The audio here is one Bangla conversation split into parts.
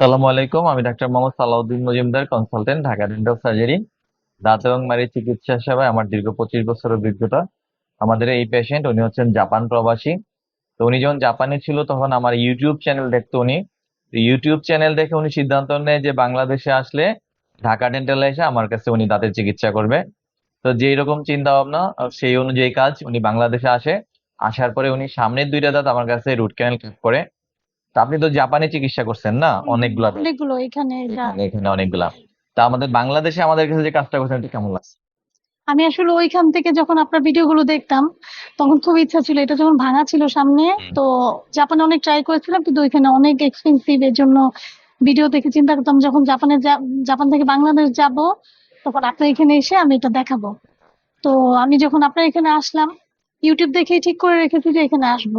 সালামু আলাইকুম, আমি doctor Mohammad Salahuddin Majumder consultant Dhaka dental surgery দাঁত এবং মাড়ির চিকিৎসা সেবায় আমার দীর্ঘ পঁচিশ বছর অভিজ্ঞতা। আমাদের এই পেশেন্ট উনি হচ্ছেন জাপান প্রবাসী। তো উনি যখন জাপানে ছিল, তখন আমার ইউটিউব চ্যানেল দেখতো উনি। ইউটিউব চ্যানেল দেখে উনি সিদ্ধান্ত নেয় যে বাংলাদেশে আসলে ঢাকা ডেন্টালে এসে আমার কাছে উনি দাঁতের চিকিৎসা করবে। তো যেই রকম চিন্তা ভাবনা সেই অনুযায়ী কাজ উনি বাংলাদেশে আসে। আসার পরে উনি সামনের দুইটা দাঁত আমার কাছে রুট ক্যানেল করে। আপনি তো জাপানে চিকিৎসা করছেন না? অনেকগুলা অনেকগুলো এখানে এখানে অনেকগুলা। তা আমাদের বাংলাদেশে আমাদের কাছে যে কাজটা করছেন এটা কেমন লাগছে? আমি আসলে ওইখান থেকে যখন আপনার ভিডিওগুলো দেখতাম তখন খুব ইচ্ছা ছিল। এটা যখন ভাঙা ছিল সামনে তো জাপানে অনেক ট্রাই করেছিলাম কিন্তু ওইখানে অনেক এক্সপেন্সিভ এর জন্য ভিডিও দেখে চিন্তা করতাম যখন জাপানে জাপান থেকে বাংলাদেশ যাব তখন আপনার এখানে এসে আমি এটা দেখাবো। তো আমি যখন আপনার এখানে আসলাম ইউটিউব দেখেই ঠিক করে রেখেছি যে এখানে আসব।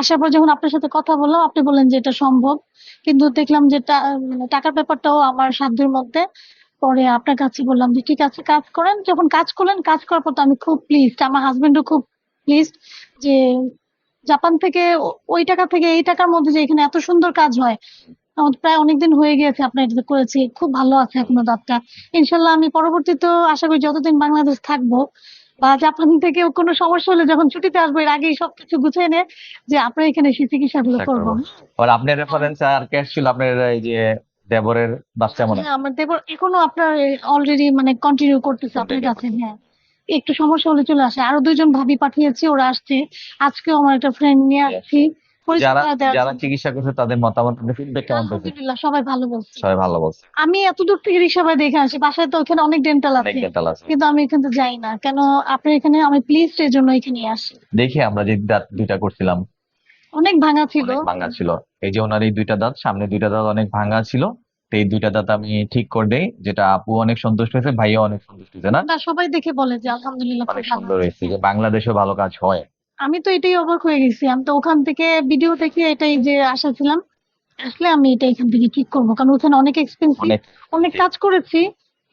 আসার পর যখন আপনার সাথে কথা বললাম, আপনি বললেন যে এটা সম্ভব। কিন্তু দেখলাম যে মানে টাকার ব্যাপারটাও আমার সাধ্যের মধ্যে। পরে আপনার কাছে বললাম যে ঠিক আছে কাজ করেন? যখন কাজ করলেন, কাজ করার পর তো আমি খুব প্লিজড আমার হাজবেন্ডও খুব প্লিজড যে জাপান থেকে ওই টাকা থেকে এই টাকার মধ্যে যে এখানে এত সুন্দর কাজ হয়। প্রায় অনেকদিন হয়ে গিয়েছে আপনার এটা করেছি। খুব ভালো আছে এখনও দাঁতটা। ইনশাল্লাহ আমি পরবর্তীতে আশা করি যতদিন বাংলাদেশ থাকব বা জাপান থেকে কোনো সমস্যা হলে যখন ছুটিতে আসব এর আগেই সবকিছু গুছিয়ে নে যে আমরা এখানে এসে চিকিৎসাগুলো চিকিৎসা করব। করব। আর আপনার রেফারেন্স আর কে ছিল আপনার এই যে দেবরের বাচ্চা মনে? হ্যাঁ আমার দেবর এখনও আপনার অলরেডি মানে কন্টিনিউ করতেছে আপনার কাছে হ্যাঁ। একটু সমস্যা হলে চলে আসে। আরও দুইজন ভাবি পাঠিয়েছি ওরা আসছে। আজকেও আমার একটা ফ্রেন্ড নিয়ে আসছি। যারা যারা চিকিৎসা করছে তাদের মতামত ফিডব্যাক কেমন পেয়েছে আলহামদুলিল্লাহ সবাই ভালো বলছে। সবাই ভালো বলছে। আমি এত দূর থেকে দেখে আসি বাসায় তো ওখানে অনেক ডেন্টাল অনেক আছে আছে। কিন্তু আমি এখানে যাই না। কেন আপনার এখানে আমি প্লিজ এর জন্য এখানে আসি। দেখি আমরা যে দাঁত দুইটা করছিলাম। অনেক ভাঙা ছিল। অনেক ভাঙা ছিল। এই যে ওনার এই দুইটা দাঁত সামনে দুইটা দাঁত অনেক ভাঙা ছিল। তো এই দুইটা দাঁত আমি ঠিক করে দেই যেটা আপু অনেক সন্তুষ্ট হয়েছে ভাইয়া অনেক সন্তুষ্ট হয়েছে না? না সবাই দেখে বলে যে আলহামদুলিল্লাহ খুব অনেক ভালো। সুন্দর হয়েছে যে বাংলাদেশেও ভালো কাজ হয়। আমি তো এটাই অবাক হয়ে গেছি। আমি তো ওখান থেকে ভিডিও দেখে এটাই যে আশা ছিলাম আসলে আমি এটা এখান থেকে ঠিক করব। কারণ ওখানে অনেক এক্সপেন্সিভ অনেক। কাজ করেছি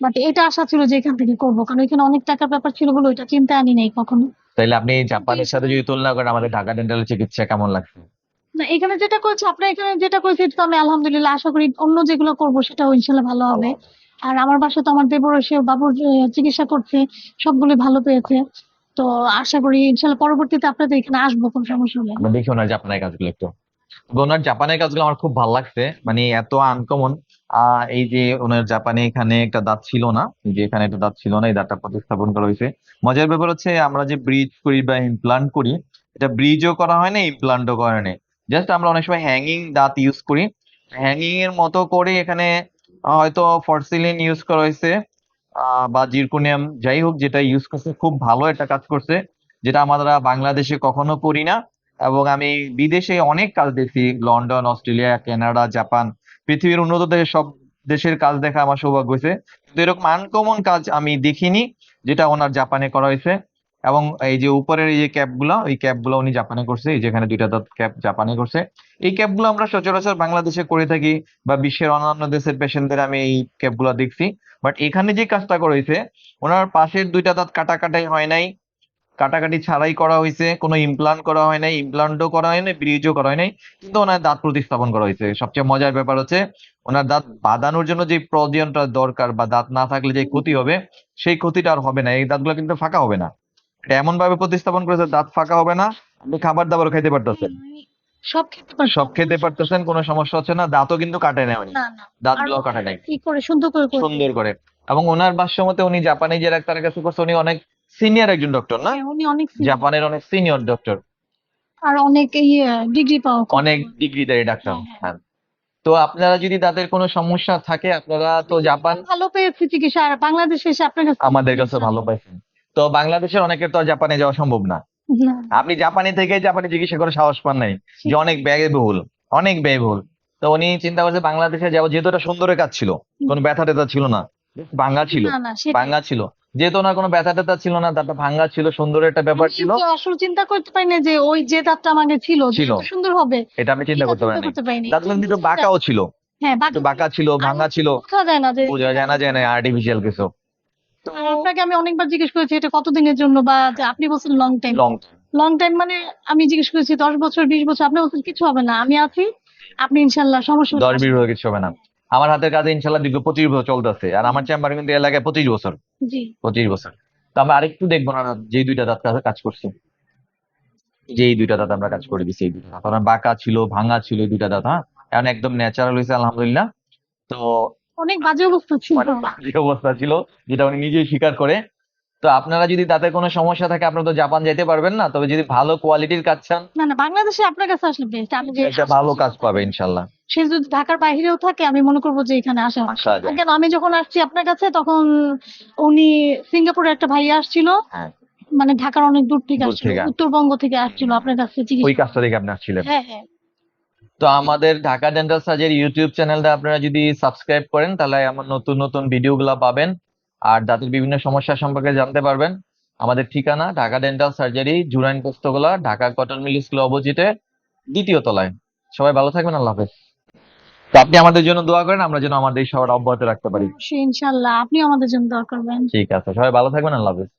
বাট এটা আশা ছিল যে এখান থেকে করব। কারণ এখানে অনেক টাকার ব্যাপার ছিল বলে ওইটা চিন্তা আনি নাই কখনো। তাইলে আপনি জাপানের সাথে যদি তুলনা করেন আমাদের ঢাকা চিকিৎসা কেমন লাগছে? না এখানে যেটা করেছি আপনার এখানে যেটা করেছি তো আমি আলহামদুলিল্লাহ আশা করি অন্য যেগুলো করব সেটাও ইনশাল্লাহ ভালো হবে। আর আমার বাসা তো আমার দেবর এসে বাবুর চিকিৎসা করছে সবগুলো ভালো পেয়েছে। তো আশা করি ইনশাল্লাহ পরবর্তীতে আপনাদের এখানে আসব, কোনো সমস্যা হলে আমরা দেখি ওনার জাপানের কাজগুলো একটু। ওনার জাপানের কাজগুলো আমার খুব ভালো লাগছে মানে এত আনকমন এই যে ওনার জাপানে এখানে একটা দাঁত ছিল না, যে এখানে একটা দাঁত ছিল না, এই দাঁতটা প্রতিস্থাপন করা হয়েছে। মজার ব্যাপার হচ্ছে আমরা যে ব্রিজ করি বা ইমপ্লান্ট করি, এটা ব্রিজও করা হয় না ইমপ্লান্টও করা নেই জাস্ট আমরা অনেক সময় হ্যাঙ্গিং দাঁত ইউজ করি। হ্যাঙ্গিং এর মতো করে এখানে হয়তো ফরসিলিন ইউজ করা হয়েছে। বা জিরকোনিয়াম যাই হোক যেটা ইউজ করছে, খুব ভালো একটা কাজ করছে, যেটা আমরা বাংলাদেশে কখনো করি না। এবং আমি বিদেশে অনেক কাজ দেখছি, লন্ডন, অস্ট্রেলিয়া, কানাডা, জাপান, পৃথিবীর উন্নত দেশের সব দেশের কাজ দেখা আমার সৌভাগ্য হয়েছে। কিন্তু এরকম আনকমন কাজ আমি দেখিনি, যেটা ওনার জাপানে করা হয়েছে। এবং এই যে উপরের এই যে ক্যাপগুলো ওই ক্যাপগুলো উনি জাপানে করছে, এই যেখানে দুইটা দাঁত ক্যাপ জাপানে করছে। এই ক্যাপগুলো আমরা সচরাচর বাংলাদেশে করে থাকি বা বিশ্বের অন্যান্য দেশের পেশেন্টদের আমি এই ক্যাপগুলো দেখছি। বাট এখানে যে কাজটা করেছে ওনার পাশের দুইটা দাঁত কাটাকাটাই হয় নাই। কাটাকাটি ছাড়াই করা হয়েছে, কোনো ইমপ্লান্ট করা হয় নাই ইমপ্লান্টও করা হয় নাই ব্রিজও করা হয় নাই, কিন্তু ওনার দাঁত প্রতিস্থাপন করা হয়েছে। সবচেয়ে মজার ব্যাপার হচ্ছে, ওনার দাঁত বাঁধানোর জন্য যে প্রয়োজনটা দরকার বা দাঁত না থাকলে যে ক্ষতি হবে, সেই ক্ষতিটা আর হবে না। এই দাঁতগুলো কিন্তু ফাঁকা হবে না। এটা এমন ভাবে প্রতিস্থাপন করেছে দাঁত ফাঁকা হবে না আপনি খাবার দাবার খাইতে পারতেছেন। সব খেতে পারছি সব খেতে পারতেছেন কোনো সমস্যা হচ্ছে না দাঁতও কিন্তু কাটে নেয় উনি। না না দাঁতগুলো আরও কাটে নাই। কি করে সুন্দর করে সুন্দর করে। এবং ওনার ভাষ্য মতে উনি জাপানে যে ডাক্তারের কাছে করছে উনি অনেক সিনিয়র একজন ডক্টর না? হ্যাঁ, উনি অনেক জাপানের অনেক সিনিয়র ডক্টর আর অনেক ইয়ে ডিগ্রি পাওয়া অনেক ডিগ্রিধারী ডাক্তার হ্যাঁ, হ্যাঁ। হ্যাঁ। তো আপনারা যদি দাঁতের কোনো সমস্যা থাকে আপনারা তো জাপান ভালো পেয়েছি চিকিৎসা আর বাংলাদেশে এসে আপনার কাছে আমাদের কাছে ভালো পাইছেন। তো বাংলাদেশের অনেকের তো জাপানে যাওয়া সম্ভব না। না। আপনি জাপানি থেকে জাপানি চিকিৎসা করার সাহস পান নাই যে অনেক ব্যয়বহুল অনেক ব্যয়বহুল। তো উনি চিন্তা করছে বাংলাদেশে যাব যেহেতু এটা সুন্দরের কাজ ছিল কোনো ব্যথা ট্যাথা ছিল না ভাঙ্গা ছিল না না ভাঙ্গা ছিল। যেহেতু ওনার কোনো ব্যথা ট্যাথা ছিল না দাঁতটা ভাঙ্গা ছিল সুন্দর একটা ব্যাপার ছিল। আসলে চিন্তা করতে পারি না যে ওই যে দাঁতটা আমাকে ছিল ছিল। সুন্দর হবে এটা আমি চিন্তা করতে পারিনি। দাঁতগুলো কিন্তু বাঁকাও ছিল। হ্যাঁ বাঁকা ছিল। ভাঙ্গা ছিল। বোঝা যায় না যে বোঝা যায় না যায় না আর্টিফিশিয়াল কিছু। তো আপনাকে আমি অনেকবার জিজ্ঞেস করেছি এটা কতদিনের জন্য? বা আপনি বলছেন long time long long time মানে আমি জিজ্ঞেস করেছি দশ বছর বিশ বছর? আপনি বলছেন কিছু হবে না আমি আছি আপনি ইনশাল্লাহ সমস্যা দশ বিশ বছর কিছু হবে না। আমার হাতের কাজে ইনশাল্লাহ দীর্ঘ পঁচিশ বছর চলতেছে আর আমার চেম্বার কিন্তু এলাকায় পঁচিশ বছর। জি। পঁচিশ বছর। তো আমরা আরেকটু দেখব না যে দুইটা দাঁত কাজ কাজ করছে। যে দুইটা দাঁত আমরা কাজ করে দিছি এই দুইটা দাঁত। কারণ বাঁকা ছিল ভাঙা ছিল এই দুইটা দাঁত হ্যাঁ? এখন একদম ন্যাচারাল হয়েছে আলহামদুলিল্লাহ। তো অনেক বাজে অবস্থা ছিল। অনেক বাজে অবস্থা ছিল যেটা উনি নিজেই স্বীকার করে। তো আপনারা যদি তাতে কোনো সমস্যা থাকে আপনারা তো জাপান যেতে পারবেন না। তবে যদি ভালো কোয়ালিটির কাজ চান না না বাংলাদেশে আপনার কাছে আসলে বেস্ট আমি যে একটা ভালো কাজ পাবে ইনশাল্লাহ। সে যদি ঢাকার বাইরেও থাকে আমি মনে করব যে এখানে আসা কেন আমি যখন আসছি আপনার কাছে তখন উনি সিঙ্গাপুরের একটা ভাই আসছিল। হ্যাঁ। মানে ঢাকার অনেক দূর থেকে আসছিল উত্তরবঙ্গ থেকে আসছিল আপনার কাছে ওই কাজটা দেখে আপনি আসছিলেন। হ্যাঁ হ্যাঁ। তো আমাদের ঢাকা ডেন্টাল সার্জারি ইউটিউব চ্যানেলটা আপনারা যদি সাবস্ক্রাইব করেন তাহলে আমার নতুন নতুন ভিডিওগুলো পাবেন। আর দাঁতের বিভিন্ন সমস্যা সম্পর্কে জানতে পারবেন আমাদের ঠিকানা Dhaka dental surgery Jurain Postogola Dhaka cotton mill school অপোজিটে দ্বিতীয় তলায়। সবাই ভালো থাকবেন আল্লাহ হাফেজ। তো আপনি আমাদের জন্য দোয়া করেন আমরা যেন আমাদের এই শহর অব্যাহত রাখতে পারি। ইনশাল্লাহ আপনি আমাদের জন্য দোয়া করবেন। ঠিক আছে সবাই ভালো থাকবেন আল্লাহ হাফেজ।